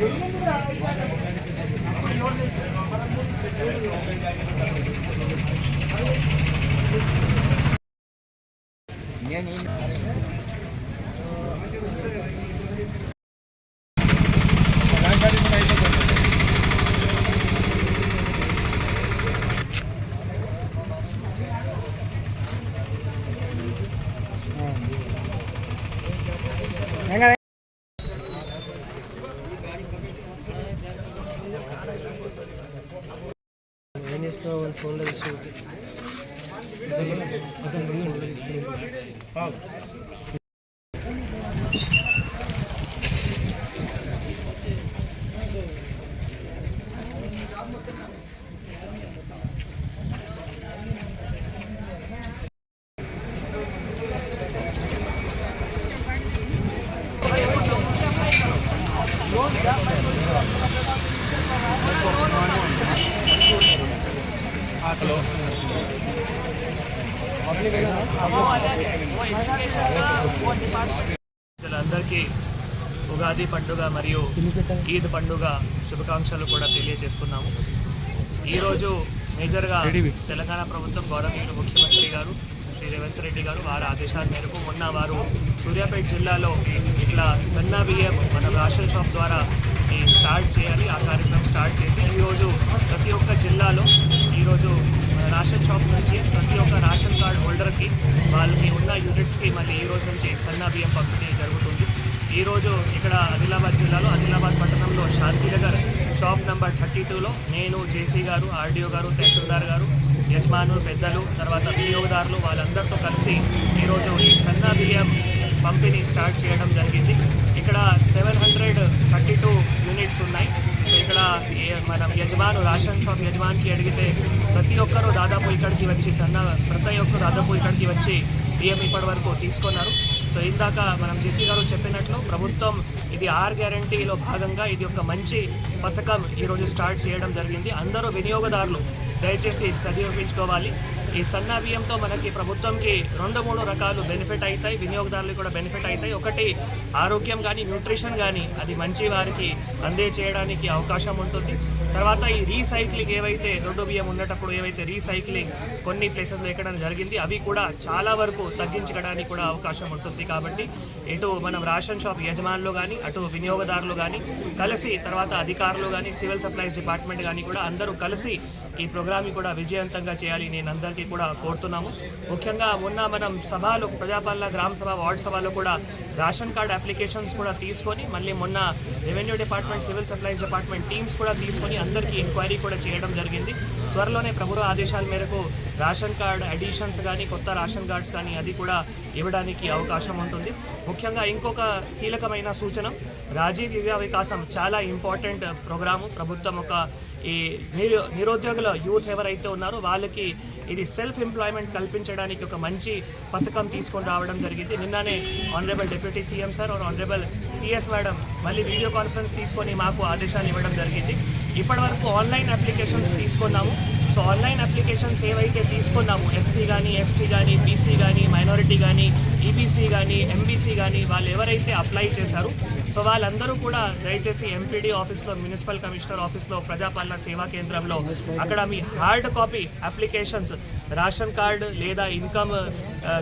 Yeah, yeah. So Thank you. ఇష్యూ అందరికీ ఉగాది పండుగ మరియు ఈద్ పండుగ శుభాకాంక్షలు కూడా తెలియజేస్తున్నాము. ఈరోజు మేజర్గా తెలంగాణ ప్రభుత్వం గౌరవనీయులు ముఖ్యమంత్రి గారు శ్రీ రేవంత్ రెడ్డి గారు వారి ఆదేశాల మేరకు మొన్న వారు సూర్యాపేట జిల్లాలో ఇట్లా సన్నా బియ్యం మన రాషన్ షాప్ ద్వారా ఈ స్టార్ట్ చేయాలి ఆ కార్యక్రమం స్టార్ట్ చేసి ఈరోజు ప్రతి ఒక్క జిల్లాలో రేషన్ షాప్ నుంచి ప్రతి ఒక్క రేషన్ కార్డ్ హోల్డర్కి వాళ్ళకి ఉన్న యూనిట్స్కి మళ్ళీ ఈ రోజు నుంచి సన్నా బియ్యం పంపిణీ జరుగుతుంది. ఈరోజు ఇక్కడ ఆదిలాబాద్ జిల్లాలో ఆదిలాబాద్ పట్టణంలో శాంతినగర్ షాప్ నెంబర్ థర్టీ టూలో నేను జేసీ గారు ఆర్డీఓ గారు తహసీల్దార్ గారు యజమానులు పెద్దలు తర్వాత వినియోగదారులు వాళ్ళందరితో కలిసి ఈరోజు ఈ సన్నా బియ్యం పంపిణీ స్టార్ట్ చేయడం జరిగింది. ఇక్కడ seven hundred thirty two units ఉన్నాయి సో ఇక్కడ ఏ- మనం యజమాను రాషన్ షాప్ యజమానికి అడిగితే ప్రతి ఒక్కరూ దాదాపు ఇక్కడికి వచ్చి సన్న ప్రతి ఒక్కరు దాదాపు ఇక్కడికి వచ్చి బియ్యం ఇప్పటి వరకు తీసుకున్నారు. సో ఇందాక మనం జేసీ గారు చెప్పినట్లు ప్రభుత్వం ఇది ఆర్ గ్యారంటీలో భాగంగా ఇది ఒక మంచి పథకం ఈరోజు స్టార్ట్ చేయడం జరిగింది. అందరూ వినియోగదారులు దయచేసి సద్వినియోగించుకోవాలి. ఈ సన్న బియ్యంతో మనకి ప్రభుత్వంకి రెండు మూడు రకాలు బెనిఫిట్ అవుతాయి వినియోగదారులకు కూడా బెనిఫిట్ అవుతాయి. ఒకటి ఆరోగ్యం కానీ న్యూట్రిషన్ కానీ అది మంచి వారికి అందే చేయడానికి అవకాశం ఉంటుంది. తర్వాత ఈ రీసైక్లింగ్ ఏవైతే దొడ్డు బియ్యం ఉండేటప్పుడు ఏవైతే రీసైక్లింగ్ కొన్ని ప్లేసెస్లో ఎక్కడం జరిగింది అవి కూడా చాలా వరకు తగ్గించడానికి కూడా అవకాశం ఉంటుంది కాబట్టి ఇటు మనం రేషన్ షాప్ యజమానులు కానీ అటు వినియోగదారులు కానీ కలిసి తర్వాత అధికారులు కానీ సివిల్ సప్లైస్ డిపార్ట్మెంట్ కానీ కూడా అందరూ కలిసి ఈ ప్రోగ్రామ్ని కూడా విజయవంతంగా చేయాలి నేను అందరికీ కూడా కోరుతున్నాము. ముఖ్యంగా మొన్న మనం సభలో ప్రజాపాలన గ్రామ సభ వార్డ్ సభలో కూడా రేషన్ కార్డ్ అప్లికేషన్స్ కూడా తీసుకొని మళ్ళీ మొన్న revenue department civil supplies department teams కూడా తీసుకొని అందరికీ ఎంక్వైరీ కూడా చేయడం జరిగింది. త్వరలోనే ప్రభుత్వ ఆదేశాల మేరకు రేషన్ కార్డ్ అడిషన్స్ కానీ కొత్త రేషన్ కార్డ్స్ కానీ అది కూడా ఇవ్వడానికి అవకాశం ఉంటుంది. ముఖ్యంగా ఇంకొక కీలకమైన సూచన రాజీవ్ యువ వికాసం చాలా ఇంపార్టెంట్ ప్రోగ్రాము. ప్రభుత్వం ఒక ఈ నిరు నిరుద్యోగుల యూత్ ఎవరైతే ఉన్నారో వాళ్ళకి ఇది సెల్ఫ్ ఎంప్లాయ్మెంట్ కల్పించడానికి ఒక మంచి పథకం తీసుకొని రావడం జరిగింది. నిన్ననే honourable deputy CM sir or honourable CS madam మళ్ళీ వీడియో కాన్ఫరెన్స్ తీసుకొని మాకు ఆదేశాలు ఇవ్వడం జరిగింది. ఇప్పటివరకు ఆన్లైన్ అప్లికేషన్స్ తీసుకున్నాము. సో ఆన్లైన్ అప్లికేషన్స్ ఏవైతే తీసుకున్నాము ఎస్సీ కానీ ఎస్టీ కానీ బీసీ కానీ మైనారిటీ కానీ ఈబీసీ కానీ ఎంబీసీ కానీ వాళ్ళు ఎవరైతే అప్లై చేశారో సో వాళ్ళందరూ కూడా దయచేసి ఎంపీడీ ఆఫీస్లో మున్సిపల్ కమిషనర్ ఆఫీస్లో ప్రజాపాలన సేవా కేంద్రంలో అక్కడ మీ hard copy applications ration card లేదా income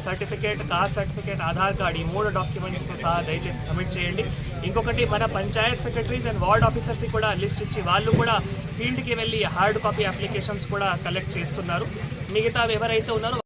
certificate caste certificate Aadhaar card ఈ మూడు డాక్యుమెంట్స్తో సహా దయచేసి సబ్మిట్ చేయండి. ఇంకొకటి మన పంచాయత్ సెక్రటరీస్ అండ్ వార్డ్ ఆఫీసర్స్కి కూడా లిస్ట్ ఇచ్చి వాళ్ళు కూడా ఫీల్డ్కి వెళ్ళి హార్డ్ కాపీ అప్లికేషన్స్ కూడా కలెక్ట్ చేస్తున్నారు. మిగతా ఎవరైతే ఉన్నారో